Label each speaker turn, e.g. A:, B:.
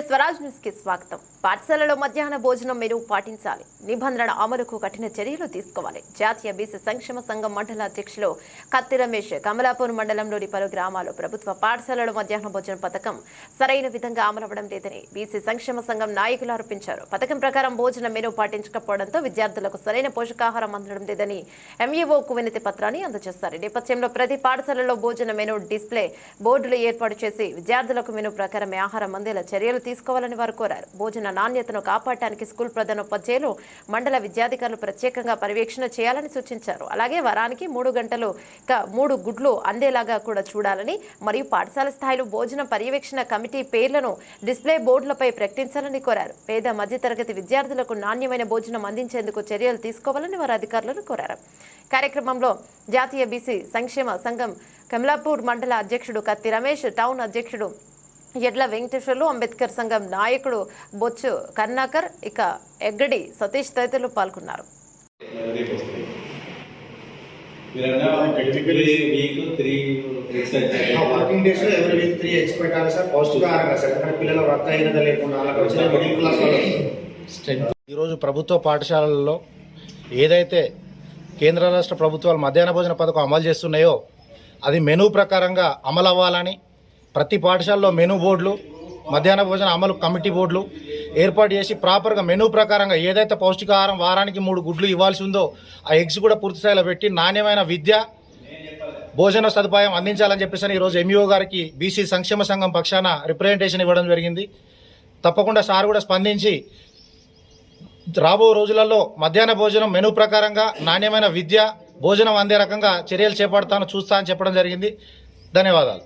A: స్వరాజ్ న్యూస్కి స్వాగతం. పాఠశాలలో మధ్యాహ్న భోజనం మెను పాటించాలి. నిబంధనల అమలుకు కఠిన చర్యలు తీసుకోవాలి. జాతీయ బీసీ సంక్షేమ సంఘం మండల అధ్యక్షులు కత్తి రమేష్ కమలాపూర్ మండలంలోని పలు గ్రామాలు ప్రభుత్వ పాఠశాలలో మధ్యాహ్న భోజన పథకం సరైన విధంగా అమలవడం లేదని బీసీ సంక్షేమ సంఘం నాయకులు ఆరోపించారు. పథకం ప్రకారం భోజన మెను పాటించకపోవడంతో విద్యార్థులకు సరైన పోషకాహారం అందడం లేదని ఎంఈఓకు వినతి పత్రాన్ని అందజేస్తారు. నేపథ్యంలో ప్రతి పాఠశాలలో భోజన మెను డిస్ప్లే బోర్డులు ఏర్పాటు చేసి విద్యార్థులకు మెను ప్రకారమే ఆహారం అందేలా చర్యలు తీసుకోవాలని వారు కోరారు. భోజన నాణ్యతను కాపాడటానికి స్కూల్ ప్రధానోపాధ్యాయులు మండల విద్యాధికారులు ప్రత్యేకంగా పర్యవేక్షణ చేయాలని సూచించారు. అలాగే వారానికి మూడు గంటలు క- మూడు గుడ్లు అందేలాగా కూడా చూడాలని మరియు పాఠశాల స్థాయిలో భోజన పర్యవేక్షణ కమిటీ పేర్లను డిస్ప్లే బోర్డులపై ప్రకటించాలని కోరారు. పేద మధ్యతరగతి విద్యార్థులకు నాణ్యమైన భోజనం అందించేందుకు చర్యలు తీసుకోవాలని వారు అధికారులను కోరారు. కార్యక్రమంలో జాతీయ బీసీ సంక్షేమ సంఘం కమలాపూర్ మండల అధ్యక్షుడు కత్తి రమేష్ టౌన్ అధ్యక్షుడు ఎడ్ల వెంకటేశ్వర్లు అంబేద్కర్ సంఘం నాయకుడు బొచ్చు కర్ణాకర్ ఇక ఎగ్గడి సతీష్ తదితరులు పాల్గొన్నారు.
B: వర్కింగ్ డేస్లో ఎవరి వీక్ త్రీ ఎగ్స్ పెట్టాలి సార్? పౌష్టికాహారంగా సార్. పిల్లల రక్తహీనత లేకుండా వాళ్ళకి వచ్చిన మిడిల్ క్లాస్ వాళ్ళు ఈరోజు ప్రభుత్వ పాఠశాలల్లో ఏదైతే కేంద్ర రాష్ట్ర ప్రభుత్వాలు మధ్యాహ్న భోజన పథకం అమలు చేస్తున్నాయో అది మెనూ ప్రకారంగా అమలు అవ్వాలని ప్రతి పాఠశాలలో మెనూ బోర్డులు మధ్యాహ్న భోజన అమలు కమిటీ బోర్డులు ఏర్పాటు చేసి ప్రాపర్గా మెనూ ప్రకారంగా ఏదైతే పౌష్టికాహారం వారానికి మూడు గుడ్లు ఇవ్వాల్సి ఉందో ఆ ఎగ్స్ కూడా పూర్తి స్థాయిలో పెట్టి నాణ్యమైన విద్య భోజన సదుపాయం అందించాలని చెప్పేసి అని ఈరోజు ఎంఈఓ గారికి బీసీ సంక్షేమ సంఘం పక్షాన రిప్రజెంటేషన్ ఇవ్వడం జరిగింది. తప్పకుండా సార్ కూడా స్పందించి రాబో రోజులలో మధ్యాహ్న భోజనం మెనూ ప్రకారంగా నాణ్యమైన విద్య భోజనం అందే రకంగా చర్యలు చేపడతాను చూస్తా అని చెప్పడం జరిగింది. ధన్యవాదాలు.